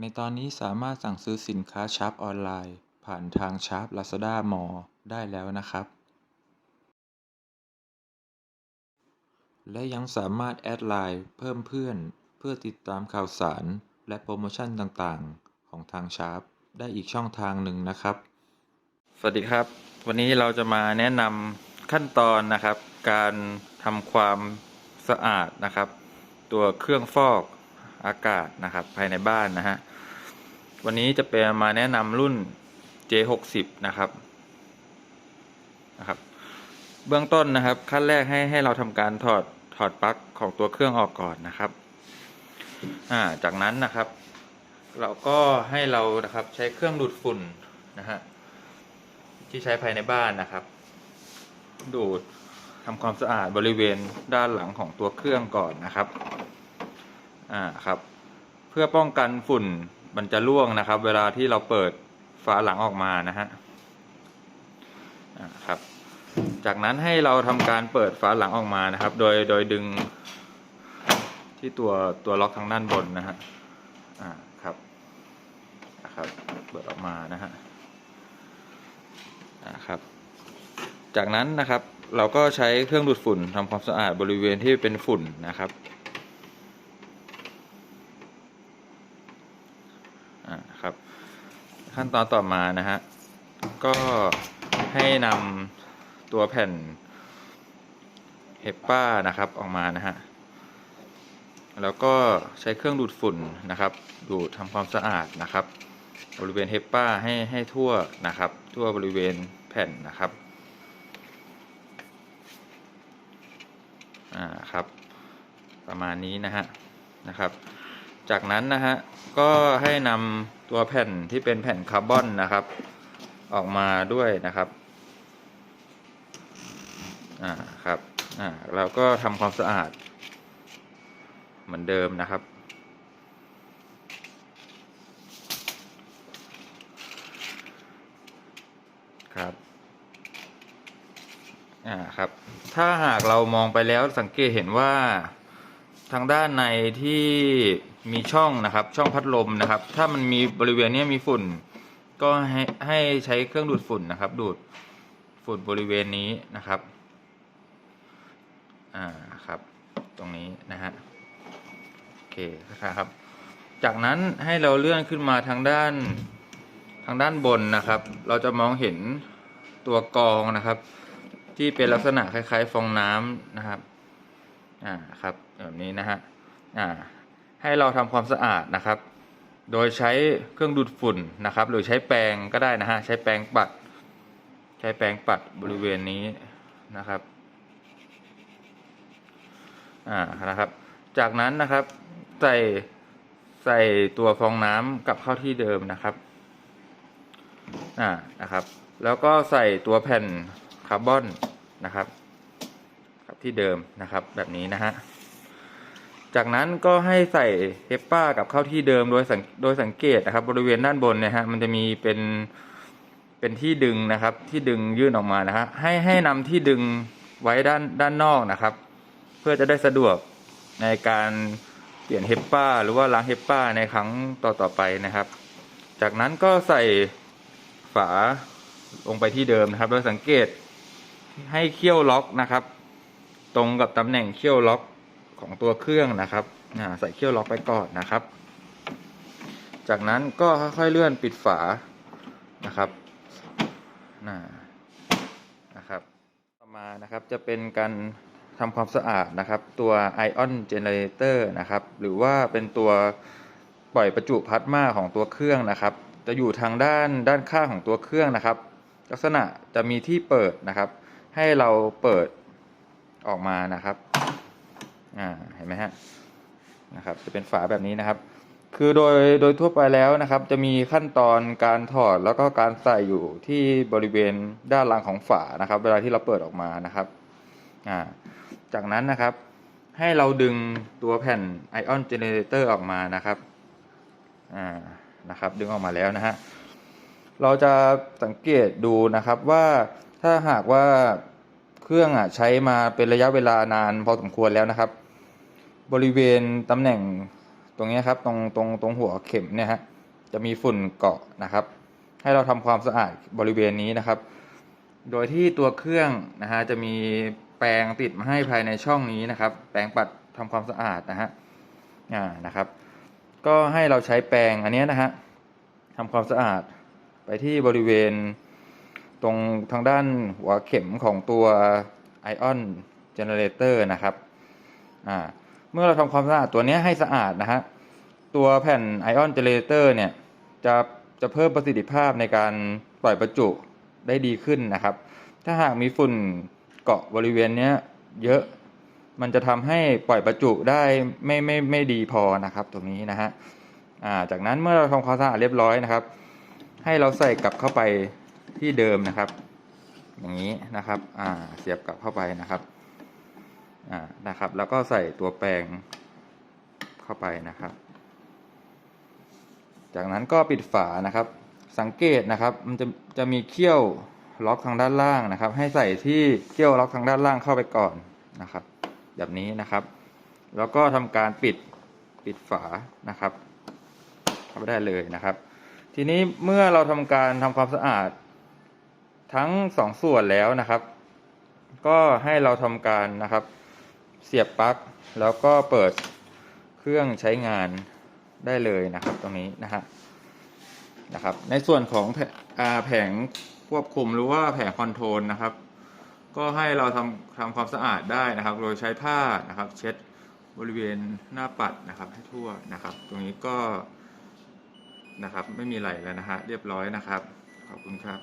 ในตอนนี้สามารถสั่งซื้อสินค้าชาร์ปออนไลน์ ผ่านทางชาร์ปลาซาด้ามอลล์ได้แล้วนะครับ และยังสามารถแอดไลน์เพิ่มเพื่อน เพื่อติดตามข่าวสาร และโปรโมชั่นต่างๆ ของทางชาร์ปได้อีกช่องทางหนึ่งนะครับ สวัสดีครับ วันนี้เราจะมาแนะนำขั้นตอนนะครับ การทำความสะอาดนะครับ ตัวเครื่องฟอก อากาศนะครับภายในบ้านนะฮะวันนี้จะเป็นมาแนะนำรุ่น J60 นะครับนะครับ เบื้องต้นนะครับขั้นแรกให้ให้เราทำการถอดถอดปลั๊กของตัวเครื่องออกก่อนนะครับอ่าจากนั้นนะครับ เราก็ให้เรานะครับใช้เครื่องดูดฝุ่นนะฮะที่ใช้ภายในบ้านนะครับ ดูดทำความสะอาดบริเวณด้านหลังของตัวเครื่องก่อนนะครับ อ่าครับ เพื่อป้องกันฝุ่นมันจะร่วงนะครับ เวลาที่เราเปิดฝาหลังออกมานะฮะอ่าครับ จากนั้นให้เราทำการเปิดฝาหลังออกมานะครับ โดยโดยดึงที่ตัวตัวล็อกทางด้านบนนะฮะอ่าครับนะครับ เปิดออกมานะฮะอ่าครับ จากนั้นนะครับเราก็ใช้เครื่องดูดฝุ่นทำความสะอาดบริเวณที่เป็นฝุ่นนะครับ ครับ ขั้นตอนต่อมานะฮะก็ให้นำตัวแผ่นเฮปป้านะครับออกมานะฮะแล้วก็ใช้เครื่องดูดฝุ่นนะครับ ดูดทำความสะอาดนะครับ บริเวณเฮปป้าให้ให้ทั่วนะครับ ทั่วบริเวณแผ่นนะครับอ่าครับประมาณนี้นะฮะนะครับ จากนั้นนะฮะก็ให้นำ ตัวแผ่นที่เป็นแผ่นคาร์บอนนะครับ ออกมาด้วยนะครับอ่าครับอ่าเราก็ทำความสะอาด เหมือนเดิมนะครับ ครับอ่าครับ ถ้าหากเรามองไปแล้วสังเกตเห็นว่า ทางด้านในที่มีช่องนะครับ ช่องพัดลมนะครับ ถ้ามันมีบริเวณนี้มีฝุ่น ก็ให้ให้ใช้เครื่องดูดฝุ่นนะครับ ดูดฝุ่นบริเวณนี้นะครับอ่าครับ ตรงนี้นะฮะโอเคนะครับ จากนั้นให้เราเลื่อนขึ้นมาทางด้านทางด้านบนนะครับ เราจะมองเห็นตัวกรองนะครับ ที่เป็นลักษณะคล้าย ๆ ฟองน้ำนะครับ อ่าครับแบบนี้นะฮะอ่าให้เราทำความสะอาดนะครับ โดยใช้เครื่องดูดฝุ่นนะครับ หรือใช้แปรงก็ได้นะฮะใช้แปรงปัด ใช้แปรงปัดบริเวณนี้นะครับอ่านะครับ จากนั้นนะครับใส่ใส่ตัวฟองน้ำกลับเข้าที่เดิมนะครับอ่านะครับ แล้วก็ใส่ตัวแผ่นคาร์บอนนะครับ ครับที่เดิมนะครับ แบบนี้นะฮะจากนั้นก็ให้ใส่เฮปป้ากับเข้าที่เดิมโดยสังโดยสังเกตนะครับ บริเวณด้านบนเนี่ยฮะมันจะมีเป็นเป็นที่ดึงนะครับ ที่ดึงยื่นออกมานะฮะให้ให้นำที่ดึงไว้ด้านด้านนอกนะครับ เพื่อจะได้สะดวกในการเปลี่ยนเฮปป้าหรือว่าล้างเฮปป้าในครั้งต่อต่อไปนะครับ จากนั้นก็ใส่ฝาลงไปที่เดิมนะครับ โดยสังเกตให้เขี้ยวล็อกนะครับ ตรงกับตำแหน่งเขี้ยวล็อกของตัวเครื่องนะครับใส่เขี้ยวล็อกไปก่อนนะครับ จากนั้นก็ค่อยๆเลื่อนปิดฝานะครับนะครับ ต่อมานะครับจะเป็นการทำความสะอาดนะครับ ตัว Ion Generator นะครับ หรือว่าเป็นตัวปล่อยประจุพลาสมาของตัวเครื่องนะครับ จะอยู่ทางด้านด้านข้างของตัวเครื่องนะครับ ลักษณะจะมีที่เปิดนะครับ ให้เราเปิด ออกมานะครับอ่าเห็นไหมฮะนะครับจะเป็นฝาแบบนี้นะครับ คือโดยโดยทั่วไปแล้วนะครับ จะมีขั้นตอนการถอดแล้วก็การใส่อยู่ที่บริเวณด้านหลังของฝานะครับ เวลาที่เราเปิดออกมานะครับอ่าจากนั้นนะครับ ให้เราดึงตัวแผ่น Ion Generator ออกมานะครับอ่านะครับ ดึงออกมาแล้วนะฮะเราจะสังเกตดูนะครับว่าถ้าหากว่า เครื่องอะใช้มาเป็นระยะเวลานานพอสมควรแล้วนะครับ บริเวณตำแหน่งตรงนี้ครับตรงตรงตรงหัวเข็มเนี่ยฮะจะมีฝุ่นเกาะนะครับ ให้เราทำความสะอาดบริเวณนี้นะครับ โดยที่ตัวเครื่องนะฮะจะมีแปรงติดมาให้ภายในช่องนี้นะครับ แปรงปัดทำความสะอาดนะฮะอ่านะครับ ก็ให้เราใช้แปรงอันนี้นะฮะทำความสะอาดไปที่บริเวณ ตรงทางด้านหัวเข็มของตัวไอออนเจเนเรเตอร์นะครับอ่าเมื่อเราทำความสะอาดตัวนี้ให้สะอาดนะฮะตัวแผ่นไอออนเจเนเรเตอร์เนี่ยจะจะเพิ่มประสิทธิภาพในการปล่อยประจุได้ดีขึ้นนะครับ ถ้าหากมีฝุ่นเกาะบริเวณนี้เยอะมันจะทำให้ปล่อยประจุได้ไม่ไม่ไม่ดีพอนะครับตรงนี้นะฮะจากนั้นเมื่อเราทำความสะอาดเรียบร้อยนะครับ ให้เราใส่กลับเข้าไป ที่เดิมนะครับ อย่างนี้นะครับอ่าเสียบกลับเข้าไปนะครับอ่านะครับ แล้วก็ใส่ตัวแปรงเข้าไปนะครับ จากนั้นก็ปิดฝานะครับ สังเกตนะครับ มันจะจะมีเขี้ยวล็อกทางด้านล่างนะครับ ให้ใส่ที่เขี้ยวล็อกทางด้านล่างเข้าไปก่อนนะครับ แบบนี้นะครับ แล้วก็ทำการปิดปิดฝานะครับเข้าไปได้เลยนะครับ ทีนี้เมื่อเราทำการทำความสะอาด ทั้งสองส่วนแล้วนะครับ ก็ให้เราทำการนะครับ เสียบปลั๊กแล้วก็เปิดเครื่องใช้งานได้เลยนะครับตรงนี้นะฮะนะครับ ในส่วนของแผแผงควบคุมหรือว่าแผงคอนโทรลนะครับ ก็ให้เราทำทำความสะอาดได้นะครับ โดยใช้ผ้านะครับ เช็ดบริเวณหน้าปัดนะครับ ให้ทั่วนะครับ ตรงนี้ก็นะครับ ไม่มีอะไรแล้วนะฮะเรียบร้อยนะครับ ขอบคุณครับ